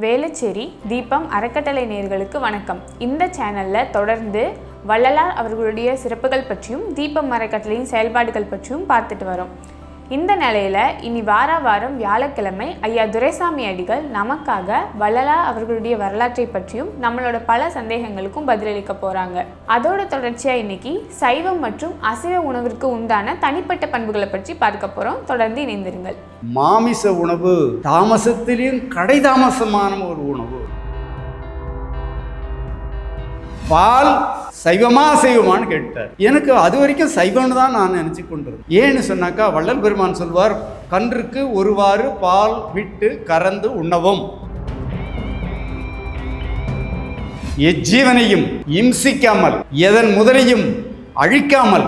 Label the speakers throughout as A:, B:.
A: வேலுச்சேரி தீபம் அறக்கட்டளை நேர்களுக்கு வணக்கம். இந்த சேனலில் தொடர்ந்து வள்ளலார் அவர்களுடைய சிறப்புகள் பற்றியும் தீபம் அறக்கட்டளையின் செயல்பாடுகள் பற்றியும் பார்த்துட்டு வரோம். இந்த நிலையில் இனி வார வாரம் வியாழக்கிழமை ஐயா துரைசாமி அடிகள் நமக்காக வள்ளலா அவர்களுடைய வரலாற்றை பற்றியும் நம்மளோட பல சந்தேகங்களுக்கும் பதிலளிக்க போகிறாங்க அதோட தொடர்ச்சியாக இன்னைக்கு சைவம் மற்றும் அசைவ உணவிற்கு உண்டான தனிப்பட்ட பண்புகளை பற்றி பார்க்க போகிறோம் தொடர்ந்து இணைந்திருங்கள்.
B: மாமிச உணவு தாமசத்திலையும் கடை தாமசமான ஒரு உணவு. பால் சைவமா சைவமான்னு கேட்டார். எனக்கு அது வரைக்கும் சைவம்னு தான் நான் நினச்சி கொண்டிருந்தேன். ஏன்னு சொன்னாக்கா வள்ளல் பெருமான் சொல்வார் கன்றுக்கு ஒருவாறு பால் விட்டு கறந்து உண்ணவும். எஜ்ஜீவனையும் இம்சிக்காமல் எதன் முதலையும் அழிக்காமல்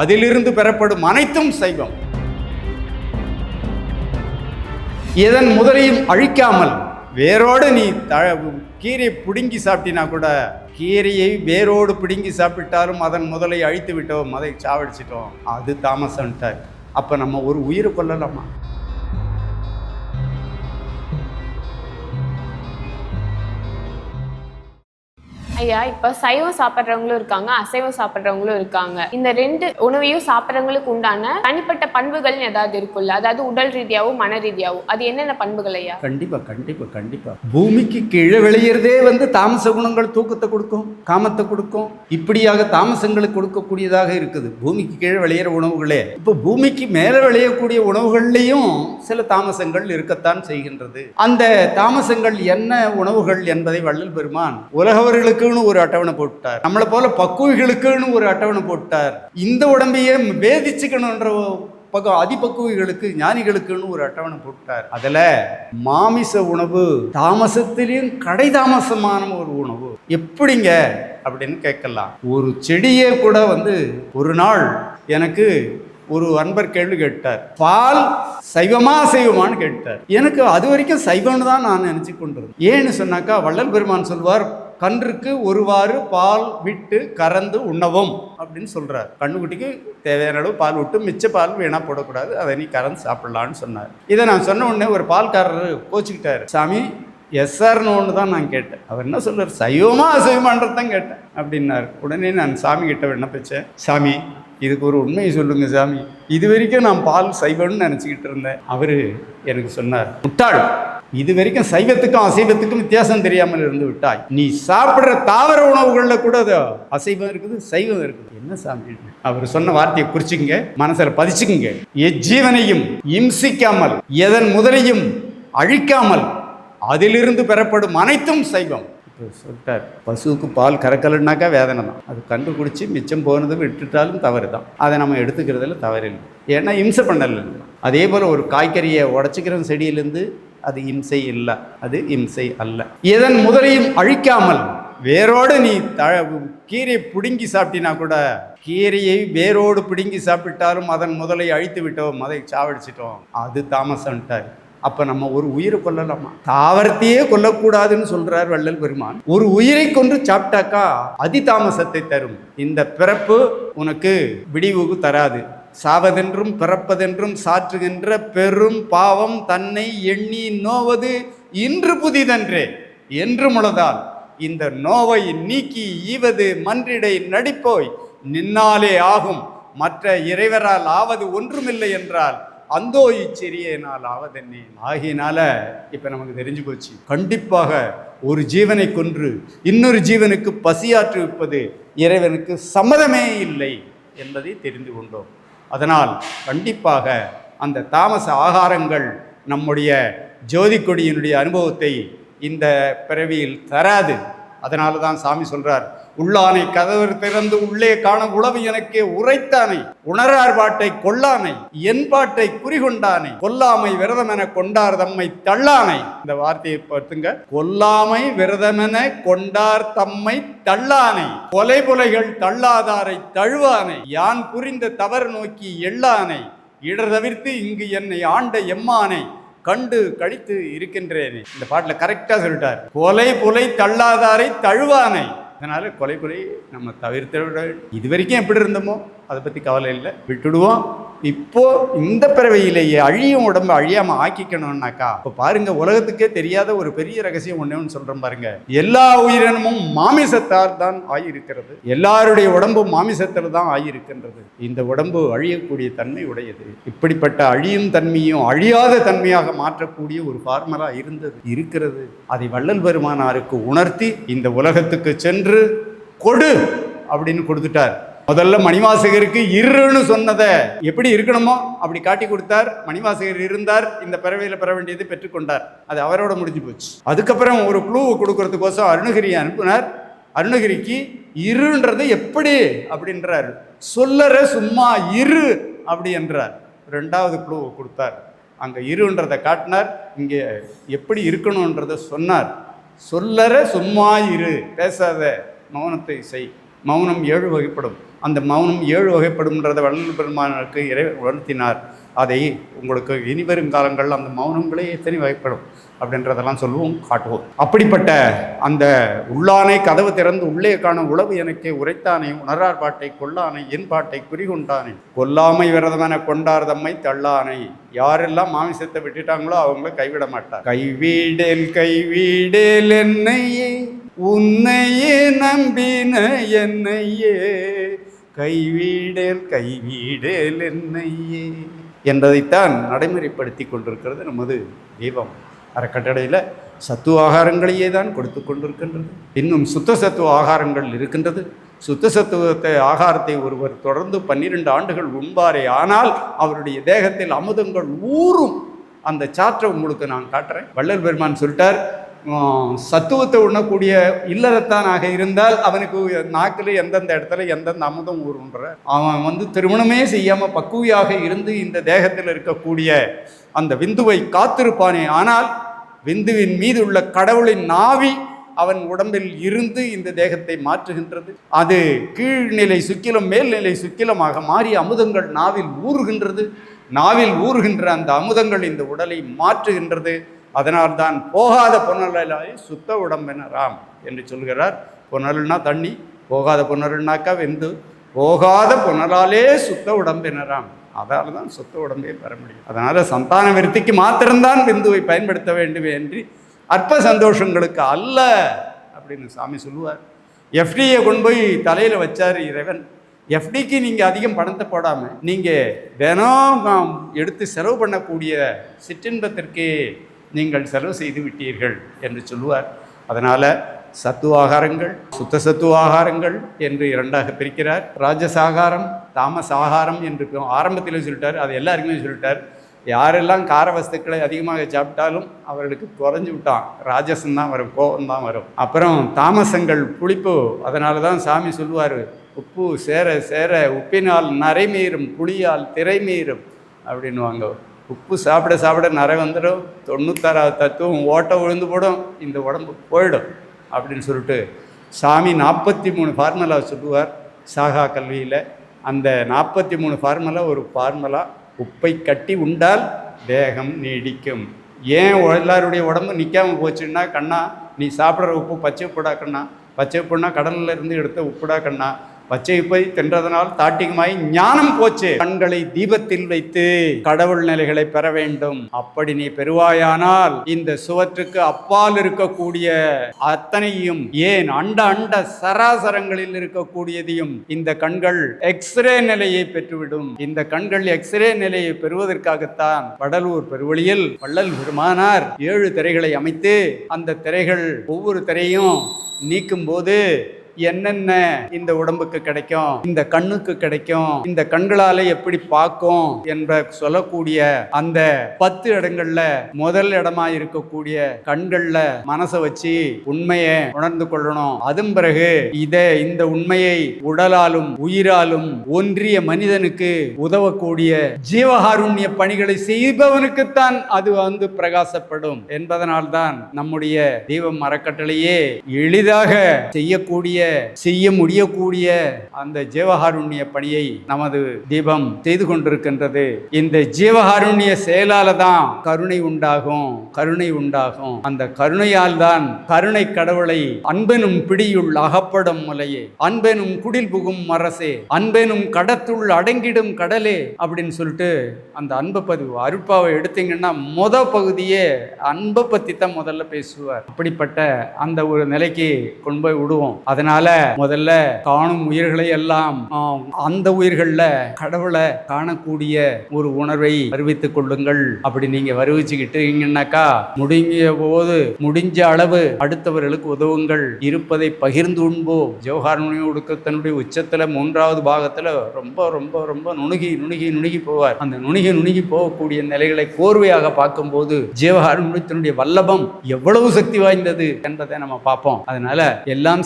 B: அதிலிருந்து பெறப்படும் அனைத்தும் சைவம். எதன் முதலையும் அழிக்காமல் வேரோடு நீ த கீரை பிடுங்கி சாப்பிட்டினா கூட கீரையை வேரோடு பிடுங்கி சாப்பிட்டாலும் அதன் முதலை அழித்து விட்டோம் அதை சாவடிச்சிட்டோம். அது தாமசன்ட்டார் அப்போ நம்ம ஒரு உயிரை கொல்லலாமா?
A: ஐயா இப்போ சைவம் சாப்பிட்றவங்களும் இருக்காங்க அசைவம் சாப்பிட்றவங்களும் இருக்காங்க. இந்த ரெண்டு உணவையும் சாப்பிட்றவங்களுக்கு உண்டான தனிப்பட்ட பண்புகள்னு ஏதாவது இருக்குல்ல? அதாவது உடல் ரீதியாகவும் மன ரீதியாகவும் அது என்னென்ன பண்புகள் ஐயா?
B: கண்டிப்பாக கண்டிப்பாக கண்டிப்பாக பூமிக்கு கீழே விளையிறதே வந்து தாமச குணங்கள் தூக்கத்தை கொடுக்கும் காமத்தை கொடுக்கும். இப்படியாக தாமசங்களுக்கு கொடுக்கக்கூடியதாக இருக்குது. பூமிக்கு கீழே விளையிற உணவுகளே. இப்போ பூமிக்கு மேலே விளையக்கூடிய உணவுகள்லேயும் சில தாமசங்கள் இருக்கத்தான் செய்கின்றது. அந்த தாமசங்கள் என்ன உணவுகள் என்பதை வள்ளல் பெருமான் உடம்புகளுக்குன்னு ஒரு அட்டவணை போட்டார். நம்மளை போல பக்குவிகளுக்குன்னு ஒரு அட்டவணை போட்டார். இந்த உடம்பையே வேதிச்சுக்கணுன்ற பக்கம் அதிபக்குவிகளுக்கு ஞானிகளுக்குன்னு ஒரு அட்டவணை போட்டார். அதில் மாமிச உணவு தாமசத்திலையும் கடை தாமசமான ஒரு உணவு. எப்படிங்க? அப்படின்னு கேட்கலாம். ஒரு செடியே கூட வந்து ஒரு நாள் எனக்கு ஒரு அன்பர் கேள்வி கேட்டார். பால் சைவமா சைவமான்னு கேட்டார். எனக்கு அது வரைக்கும் சைவம்னு தான் நான் நினச்சி கொண்டிருந்தேன். ஏன்னு சொன்னாக்கா வள்ளல் பெருமான் சொல்வார் கன்றுக்கு ஒருவாறு பால் விட்டு கறந்து உண்ணவும் அப்படின்னு சொல்கிறார் கண்ணுக்குட்டிக்கு தேவையான அளவு பால் விட்டு மிச்ச பால் வீணாக போடக்கூடாது. அதை நீ கறந்து சாப்பிடலான்னு சொன்னார். இதை நான் சொன்ன உடனே ஒரு பால்காரர் கோச்சிக்கிட்டார். சாமி எஸ்ஆர்னு ஒன்று தான் நான் கேட்டேன். அவர் என்ன சொல்கிறார் சைவமா அசைவமான்றது தான் கேட்டேன். அப்படின்னார். உடனே நான் சாமி கிட்ட விண்ணப்பிச்சேன் சாமி இதுக்கு ஒரு உண்மையை சொல்லுங்க சாமி. இது வரைக்கும் நான் பால் சைவம்னு நினச்சிக்கிட்டு இருந்தேன். அவர் எனக்கு சொன்னார் முட்டாள். இது வரைக்கும் சைவத்துக்கும் அசைவத்துக்கும் வித்தியாசம் தெரியாமல் இருந்து விட்டாய். நீ சாப்பிட்ற தாவர உணவுகளில் கூட அது அசைவம் இருக்குது சைவம் இருக்குது. என்ன சாமி? அவர் சொன்ன வார்த்தையை குறிச்சிக்கங்க மனசில் பதிச்சுக்குங்க. எஜ்ஜீவனையும் இம்சிக்காமல் எதன் முதலையும் அழிக்காமல் அதிலிருந்து பெறப்படும் அனைத்தும் சைவம். இப்போ சொல்லிட்டார் பசுவுக்கு பால் கறக்கலைன்னாக்கா வேதனை தான். அது கண்டு குடிச்சு மிச்சம் போனது விட்டுட்டாலும் தவறு தான் அதை நம்ம எடுத்துக்கிறதுல தவறில்லை. ஏன்னா இம்சை பண்ணல அதே போல் ஒரு காய்கறியை உடச்சிக்கிற செடியிலேருந்து அது இம்சை இல்லை அது இம்சை அல்ல. எதன் முதலையும் அழிக்காமல் வேரோடு நீ த கீரையை பிடுங்கி சாப்பிட்டினா கூட கீரையை வேரோடு பிடுங்கி சாப்பிட்டாலும் அதன் முதலை அழித்து விட்டோம் அதை சாவடிச்சிட்டோம். அது தாமசன்ட்டார் அப்போ நம்ம ஒரு உயிரை கொல்லலாமா? தாவரத்தையே கொல்லக்கூடாதுன்னு சொல்கிறார் வள்ளல் பெருமான். ஒரு உயிரை கொன்று சாப்பிட்டாக்கா அதிதாமசத்தை தரும். இந்த பிறப்பு உனக்கு விடிவுக்கு தராது. சாவதென்றும் பிறப்பதென்றும் சாற்றுகின்ற பெரும் பாவம் தன்னை எண்ணி நோவது இன்று புதிதன்றே என்று முழுதால் இந்த நோவை நீக்கி ஈவது மன்றிடை நடிப்போய் நின்னாலே ஆகும். மற்ற இறைவரால் ஆவது ஒன்றுமில்லை என்றால் அந்தோ இச்சிறியனால் ஆவதென்னே. ஆகியனால இப்போ நமக்கு தெரிஞ்சு போச்சு. கண்டிப்பாக ஒரு ஜீவனை கொன்று இன்னொரு ஜீவனுக்கு பசியாற்றுவிப்பது இறைவனுக்கு சம்மதமே இல்லை என்பதை தெரிந்து கொண்டோம். அதனால் கண்டிப்பாக அந்த தாமச ஆகாரங்கள் நம்முடைய ஜோதி கொடியினுடைய அனுபவத்தை இந்த பிறவியில் தராது. அதனால தான் சாமி சொல்கிறார் உள்ளானை கதவு திறந்து உள்ளே காண உளவு எனக்கே உரைத்தானை. உணரார் பாட்டை கொல்லானை என் பாட்டை குறிகொண்டானை. கொல்லாமை விரதமென கொண்டார் தம்மை தள்ளானை. இந்த வார்த்தையை பார்த்துங்க கொல்லாமை விரதமென கொண்டார் தம்மை தள்ளானை. கொலை புலைகள் தள்ளாதாரை தழுவானை. யான் புரிந்த தவறு நோக்கி எள்ளானை. இடர் தவிர்த்து இங்கு என்னை ஆண்ட எம்மானை. கண்டு கழித்து இருக்கின்றேனே. இந்த பாட்டில் கரெக்டாக சொல்லிட்டார். கொலை புலை தள்ளாதாரை தழுவானை. அதனால் கொலை கொலை நம்ம தவிர்த்து விட இது வரைக்கும் எப்படி இருந்தோமோ அதை பற்றி கவலை இல்லை. விட்டுடுவோம். இப்போ இந்த பிறவையிலேயே அழியும் உடம்பு அழியாம ஆக்கிக்கணும்னாக்கா இப்போ பாருங்க உலகத்துக்கே தெரியாத ஒரு பெரிய ரகசியம் ஒண்ணே ஒன்று சொல்றேன் பாருங்க. எல்லா உயிரினமும் மாமிசத்தால் தான் ஆயிருக்கிறது. எல்லாருடைய உடம்பும் மாமிசத்தில் தான் ஆயிருக்கின்றது. இந்த உடம்பு அழியக்கூடிய தன்மை உடையது. இப்படிப்பட்ட அழியும் தன்மையும் அழியாத தன்மையாக மாற்றக்கூடிய ஒரு ஃபார்மலாக இருந்தது இருக்கிறது. அதை வள்ளல் பெருமானாருக்கு உணர்த்தி இந்த உலகத்துக்கு சென்று கொடு அப்படின்னு கொடுத்துட்டார். முதல்ல மணிவாசகருக்கு இருன்னு சொன்னதை எப்படி இருக்கணுமோ அப்படி காட்டி கொடுத்தார். மணிவாசகர் இருந்தார். இந்த பிறவையில் பெற வேண்டியது பெற்றுக்கொண்டார் அது அவரோட முடிஞ்சு போச்சு. அதுக்கப்புறம் ஒரு குழுவை கொடுக்கறதுக்கோசம் அருணகிரியை அனுப்புனார். அருணகிரிக்கு இருன்றது எப்படி அப்படின்றார். சொல்லற சும்மா இரு அப்படி என்றார். ரெண்டாவது குழுவை கொடுத்தார். அங்கே இருன்றதை காட்டினார். இங்கே எப்படி இருக்கணுன்றதை சொன்னார். சொல்லற சும்மா இரு. பேசாத மௌனத்தை செய். மௌனம் ஏழு வகைப்படும். அந்த மௌனம் ஏழு வகைப்படும்ன்றதை வள்ளல் பெருமானுக்கு இறை உணர்த்தினார். அதை உங்களுக்கு இனிவரும் காலங்களில் அந்த மௌனங்களே எத்தனை வகைப்படும் அப்படின்றதெல்லாம் சொல்லுவோம் காட்டுவோம். அப்படிப்பட்ட அந்த உள்ளானை கதவு திறந்து உள்ளே காண உளவு எனக்கே உரைத்தானே உணரார் பாட்டை கொல்லானை என் பாட்டை குறிகொண்டானே. கொல்லாமை விரதமென கொண்டார் தம்மை தள்ளானை. யாரெல்லாம் மாமிசத்தை விட்டுட்டாங்களோ அவங்கள கைவிட மாட்டார். கைவிடேல் கைவிடேல் என்னையே உன்னையே நம்பின என்னையே. கைவிடேல் கைவிடேல் என்னையே. என்பதைத்தான் நடைமுறைப்படுத்தி கொண்டிருக்கிறது நமது தெய்வம். அறக்கட்டளையில் சத்துவ ஆகாரங்களையே தான் கொடுத்து கொண்டிருக்கின்றது. இன்னும் சுத்த சத்துவ ஆகாரங்கள் இருக்கின்றது. சுத்த சத்துவத்தை ஆகாரத்தை ஒருவர் தொடர்ந்து பன்னிரெண்டு ஆண்டுகள் உண்பாரே. ஆனால் அவருடைய தேகத்தில் அமுதங்கள் ஊறும். அந்த சாற்றை உங்களுக்கு நான் காட்டுறேன். வள்ளல் பெருமான் சொல்லிட்டார் சத்துவத்தை உண்ணக்கூடிய இல்லறத்தானாக இருந்தால் அவனுக்கு நாக்கில் எந்தெந்த இடத்துல எந்தெந்த அமுதம் ஊருன்ற அவன் வந்து திருமணமே செய்யாமல் பக்குவியாக இருந்து இந்த தேகத்தில் இருக்கக்கூடிய அந்த விந்துவை காத்திருப்பானே. ஆனால் விந்துவின் மீது உள்ள கடவுளின் நாவி அவன் உடம்பில் இருந்து இந்த தேகத்தை மாற்றுகின்றது. அது கீழ்நிலை சுக்கிலம் மேல்நிலை சுக்கிலமாக மாறி அமுதங்கள் நாவில் ஊறுகின்றது. நாவில் ஊறுகின்ற அந்த அமுதங்கள் இந்த உடலை மாற்றுகின்றது. அதனால்தான் போகாத பொன்னலாய் சுத்த உடம்பெனராம் என்று சொல்கிறார். பொன்னல்னா தண்ணி போகாத பொன்னல்னாக்கா வெந்து போகாத பொன்னலாலே சுத்த உடம்பெனராம். அதால் தான் சுத்த உடம்பே பெற முடியும். அதனால் சந்தான விருத்திக்கு மாத்திரம்தான் விந்துவை பயன்படுத்த வேண்டும் என்று அற்ப சந்தோஷங்களுக்கு அல்ல அப்படின்னு சாமி சொல்லுவார். எஃப்டியை கொண்டு போய் தலையில் வச்சார் இறைவன். எஃப்டிக்கு நீங்கள் அதிகம் பணத்தை போடாமல் நீங்கள் தினம் நாம் எடுத்து செலவு பண்ணக்கூடிய சிற்றின்பத்திற்கே நீங்கள் செலவு செய்து விட்டீர்கள் என்று சொல்லுவார். அதனால் சத்து ஆகாரங்கள் சுத்த சத்துவ ஆகாரங்கள் என்று இரண்டாக பிரிக்கிறார். ராஜசாகாரம் தாமஸ் ஆகாரம் என்று ஆரம்பத்தில் சொல்லிட்டார். அது எல்லாருக்குமே சொல்லிட்டார். யாரெல்லாம் கார வஸ்துக்களை அதிகமாக சாப்பிட்டாலும் அவர்களுக்கு குறைஞ்சி விட்டான். ராஜசம் தான் வரும் கோபம் தான் வரும். அப்புறம் தாமசங்கள் புளிப்பு அதனால தான் சாமி சொல்லுவார் உப்பு சேர சேர உப்பினால் நரைமீறும் புளியால் திரைமீறும் அப்படின்னுவாங்க உப்பு சாப்பிட சாப்பிட நிறை வந்துடும். தொண்ணூத்தாறாவது தத்துவம் ஓட்டை விழுந்து போடும். இந்த உடம்பு போயிடும் அப்படின்னு சொல்லிட்டு சாமி நாற்பத்தி மூணு ஃபார்முலா சொல்லுவார். சாகா கல்வியில் அந்த நாற்பத்தி மூணு ஃபார்முலா ஒரு ஃபார்முலா உப்பை கட்டி உண்டால் தேகம் நீடிக்கும். ஏன் எல்லாருடைய உடம்பு நிற்காமல் போச்சுன்னா கண்ணா நீ சாப்பிட்ற உப்பு பச்சை உப்புடா கண்ணா. பச்சை உப்புனா கடலில் இருந்து எடுத்த உப்புடா கண்ணா. பச்சை போய் தின்றதனால் தாட்டிகமாய் ஞானம் போச்சு. கண்களை தீபத்தில் வைத்து கடவுள் நிலைகளை பெற வேண்டும். அப்படி நீ பெறுவாயானால் இந்த சுவற்றுக்கு அப்பால் இருக்கக்கூடிய அத்தனையும் ஏன் அண்ட அண்ட சராசரங்களில் இருக்கக்கூடியதையும் இந்த கண்கள் எக்ஸ்ரே நிலையை பெற்றுவிடும். இந்த கண்கள் எக்ஸ்ரே நிலையை பெறுவதற்காகத்தான் வடலூர் பெருவழியில் வள்ளல் பெருமானார் ஏழு திரைகளை அமைத்து அந்த திரைகள் ஒவ்வொரு திரையும் நீக்கும் போது என்னென்ன இந்த உடம்புக்கு கிடைக்கும் இந்த கண்ணுக்கு கிடைக்கும் இந்த கண்களால எப்படி பார்க்கும் என்ற சொல்லக்கூடிய அந்த பத்து இடங்கள்ல முதல் இடமா இருக்கக்கூடிய கண்கள்ல மனசை வச்சு உண்மையை உணர்ந்து கொள்ளணும். அதன் பிறகு இத இந்த உண்மையை உடலாலும் உயிராலும் ஒன்றிய மனிதனுக்கு உதவக்கூடிய ஜீவகாருண்ய பணிகளை செய்பவனுக்குத்தான் அது வந்து பிரகாசப்படும். என்பதனால்தான் நம்முடைய தீபம் அறக்கட்டளையே எளிதாக செய்யக்கூடிய செய்ய முடியக்கூடிய அந்த ஜீவகாருண்ய பணியை நமது தீபம் செய்து கொண்டிருக்கின்றது. இந்த ஜீவகாருண்ய செயலால தான் கருணை உண்டாகும் கருணை உண்டாகும். அந்த கருணையால் தான் கருணை கடவுளை அன்பெனும் பிடியுள் அகப்படும் முலையே. அன்பெனும் குடில் புகும் மரசே. அன்பெனும் கடத்துள் அடங்கிடும் கடலே அப்படின்னு சொல்லிட்டு அந்த அன்பை பதிவு அருட்பாவை எடுத்தீங்கன்னா முத பகுதியே அன்பை பத்தி தான் முதல்ல பேசுவார். அப்படிப்பட்ட அந்த ஒரு நிலைக்கு கொண்டு போய் விடுவோம். அதனால் முதல்ல காணும் உயிர்களை எல்லாம் அந்த உயிர்கள்ல கடவுளை காணக்கூடிய ஒரு உணர்வை அறிவித்துக் கொள்ளுங்கள். அப்படி நீங்க வருவிச்சுக்கிட்டீங்கன்னாக்கா முடிங்கிய போது முடிஞ்ச அளவு அடுத்தவர்களுக்கு உதவுங்கள். இருப்பதை பகிர்ந்து உண்போம். ஜவஹர்மணி ஒடுக்கத்தினுடைய உச்சத்துல மூன்றாவது பாகத்துல ரொம்ப ரொம்ப ரொம்ப நுணுகி நுணுகி நுணுகி போவார். அந்த நுணுகி நுணுகி போகக்கூடிய நிலைகளை கோர்வையாக பார்க்கும்போது ஜீவகாருண்யத்தினுடைய வல்லபம் எவ்வளவு சக்தி வாய்ந்தது என்பதை நம்ம பார்ப்போம். அதனால எல்லாம்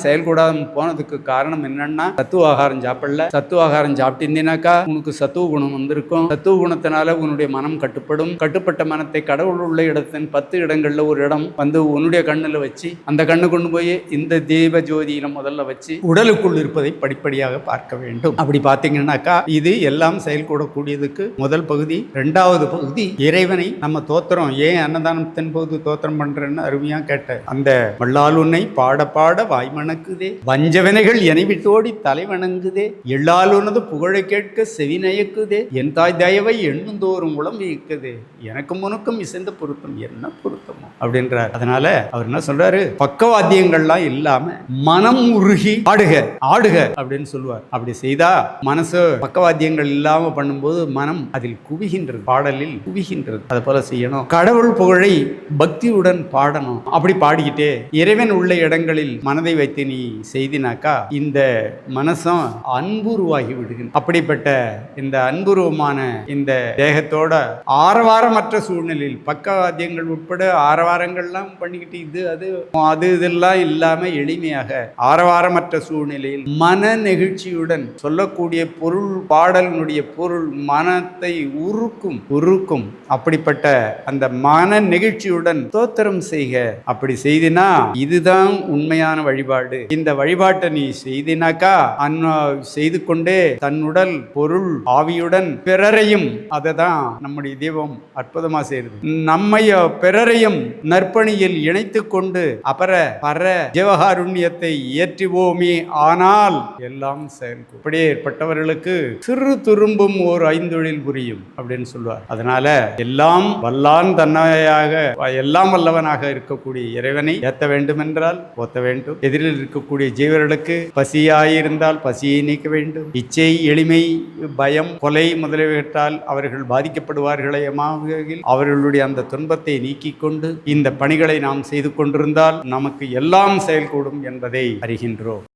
B: செயல்கூடாம போனதுக்கு காரணம் என்னன்னா சத்துவ ஆகாரம் சாப்பிடல. சத்துவ ஆகாரம் சாப்பிட்டிருந்தீனாக்கா உனக்கு சத்துவ குணம் வந்திருக்கும். சத்துவ குணத்தினால உன்னுடைய மனம் கட்டுப்படும். கட்டுப்பட்ட மனத்தை கடவுள் உள்ள இடத்தின் பத்து இடங்கள்ல ஒரு இடம் வந்து உன்னுடைய கண்ணுல வச்சு அந்த கண்ணு கொண்டு போய் இந்த தீப ஜோதியில முதல்ல வச்சு உடலுக்குள் இருப்பதை படிப்படியாக பார்க்க வேண்டும். அப்படி பார்த்தீங்கன்னாக்கா இது எல்லாம் செயல்கூடக்கூடியதுக்கு முதல் பகுதி. ரெண்டாவது பகுதி இறைவனை நம்ம தோத்திரம். ஏன் அன்னதானத்தின் போது தோத்திரம் பண்றேன்னு அருமையா கேட்டேன் அந்த வள்ளால் பாட பாட வாய்மணக்குதே வஞ்சவனைகள் என விட்டோடி தலைவணங்குதே. வணங்குதே புகழை கேட்க செவி நயக்குதே என் தாய் தயவை எண்ணுந்தோறும் உளம் வியக்குதே எனக்கும் உனக்கும் இசைந்த பொருத்தம் என்ன பொருத்தமோ? அப்படின்றார். அதனால அவர் என்ன சொல்றாரு? பக்கவாத்தியங்கள்லாம் இல்லாம மனம் உருகி ஆடுக ஆடுக அப்படின்னு சொல்லுவார். அப்படி செய்தா மனசு பக்கவாத்தியங்கள் இல்லாம பண்ணும்போது மனம் அதில் குவிகின்றது பாடலில் குவிகின்றது. அதை போல செய்யணும். கடவுள் புகழை பக்தியுடன் பாடணும். அப்படி பாடிக்கிட்டே இறைவன் உள்ள இடங்களில் மனதை வைத்து நீ செய்தினாக்கா இந்த மனசும் அன்புருவாகி விடுகின்ற அப்படிப்பட்ட இந்த அன்புருவமான இந்த தேகத்தோட ஆரவாரமற்ற சூழ்நிலையில் பக்கவாத்தியங்கள் உட்பட ஆரவாரங்கள்லாம் பண்ணிக்கிட்டு இது அது அது இதெல்லாம் இல்லாம எளிமையாக ஆரவாரமற்ற சூழ்நிலையில் மன நெகிழ்ச்சியுடன் சொல்லக்கூடிய பொருள் பாடலினுடைய பொருள் மனத்தை உருக்கும் உருக்கும் அப்படிப்பட்ட அந்த மன நெகிழ்ச்சியுடன் தோத்திரம் செய்க. அப்படி செய்தினா இதுதான் உண்மையான வழிபாடு. இந்த வழிபாட்டை நீ செய்தினாக்கா அன் செய்து கொண்டே தன்னுடல் பொருள் ஆவியுடன் பிறரையும் அதை தான் நம்முடைய தெய்வம் அற்புதமாக செய்யுது நம்மைய பிறரையும் நற்பணியில் இணைத்து கொண்டு அபர பர ஜீவகாருண்யத்தை இயற்றுவோமே ஆனால் எல்லாம் செயல்கும் இப்படியே ஏற்பட்டவர்களுக்கு சிறு துரும்பும் ஓர் ஐந்தொழில் புரியும் அப்படின்னு சொல்லுவார். அதனால எல்லாம் வல்லான் தன்னையாக எல்லாம் வல்லவனாக இருக்கக்கூடிய இறைவனை ஏத்த வேண்டும் என்றால் வேண்டும். எதிரில் இருக்கக்கூடிய ஜீவர்களுக்கு பசியாயிருந்தால் பசியை நீக்க வேண்டும். இச்சை எளிமை பயம் கொலை முதலியவற்றால் அவர்கள் பாதிக்கப்படுவார்களே அவர்களுடைய அந்த துன்பத்தை நீக்கிக் கொண்டு இந்த பணிகளை நாம் செய்து கொண்டிருந்தால் நமக்கு எல்லாம் செயல்கூடும் என்பதை அறிகின்றோம்.